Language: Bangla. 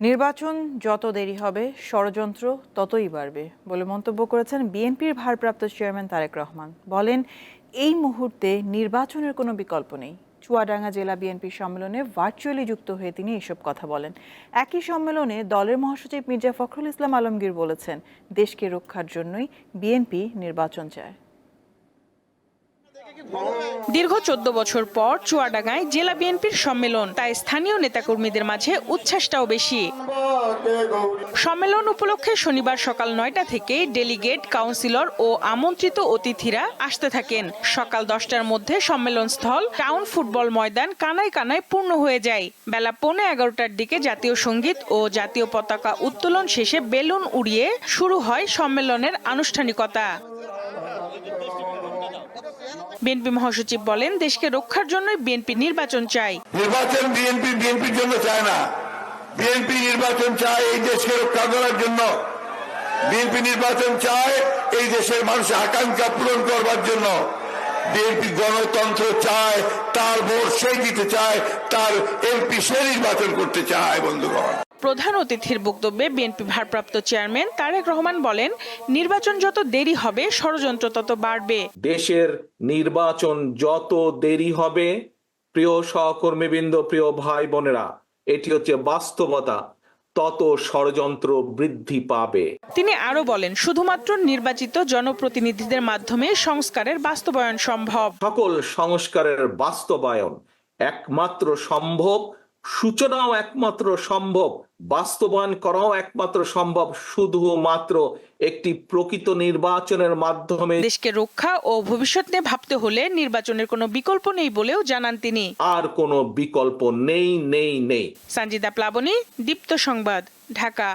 নির্বাচন যত দেরি হবে, ষড়যন্ত্র ততই বাড়বে বলে মন্তব্য করেছেন বিএনপির ভারপ্রাপ্ত চেয়ারম্যান তারেক রহমান। বলেন, এই মুহূর্তে নির্বাচনের কোনো বিকল্প নেই। চুয়াডাঙ্গা জেলা বিএনপি সম্মেলনে ভার্চুয়ালি যুক্ত হয়ে তিনি এসব কথা বলেন। একই সম্মেলনে দলের মহাসচিব মির্জা ফখরুল ইসলাম আলমগীর বলেছেন, দেশকে রক্ষার জন্যই বিএনপি নির্বাচন চায়। দীর্ঘ চোদ্দ বছর পর চুয়াডাঙ্গায় জেলা বিএনপির সম্মেলন, তাই স্থানীয় নেতাকর্মীদের মাঝে উচ্ছ্বাসটাও বেশি। সম্মেলন উপলক্ষে শনিবার সকাল নয়টা থেকে ডেলিগেট, কাউন্সিলর ও আমন্ত্রিত অতিথিরা আসতে থাকেন। সকাল দশটার মধ্যে সম্মেলন স্থল টাউন ফুটবল ময়দান কানায় কানায় পূর্ণ হয়ে যায়। বেলা পৌনে এগারোটার দিকে জাতীয় সংগীত ও জাতীয় পতাকা উত্তোলন শেষে বেলুন উড়িয়ে শুরু হয় সম্মেলনের আনুষ্ঠানিকতা। বিএনপি মহাসচিব বলেন, দেশকে রক্ষার জন্যই বিএনপি নির্বাচন চাই নির্বাচন বিএনপি বিএনপির জন্য চায় না। বিএনপি নির্বাচন চায় এই দেশকে রক্ষা করার জন্য। বিএনপি নির্বাচন চায় এই দেশের মানুষের আকাঙ্ক্ষা পূরণ করবার জন্য। বিএনপি গণতন্ত্র চায়, তার ভোট সে দিতে চায়, তার এমপি সে নির্বাচন করতে চায়, বন্ধুগণ। প্রধান অতিথির বক্তব্যে বিএনপি ভারপ্রাপ্ত চেয়ারম্যান তারেক রহমান বলেন নির্বাচন যত দেরি হবে ষড়যন্ত্র তত বাড়বে। দেশের নির্বাচন যত দেরি হবে প্রিয় সহকর্মীবৃন্দ প্রিয় ভাই বোনেরা এটি হচ্ছে বাস্তবতা তত ষড়যন্ত্র বৃদ্ধি পাবে। তিনি আরও বলেন শুধুমাত্র নির্বাচিত জনপ্রতিনিধিদের মাধ্যমে সংস্কারের বাস্তবায়ন সম্ভব। সকল সংস্কারের বাস্তবায়ন একমাত্র সম্ভব সূচনাও একমাত্র সম্ভব বাস্তবায়ন করাও একমাত্র সম্ভব শুধুমাত্র একটি প্রকৃত নির্বাচনের মাধ্যমে। দেশকে রক্ষা ও ভবিষ্যৎ নিয়ে ভাবতে হলে নির্বাচনের কোনো বিকল্প নেই বলেও জানান তিনি। আর কোনো বিকল্প নেই নেই নেই। সানজিদা প্লাবনী দীপ্ত সংবাদ ঢাকা।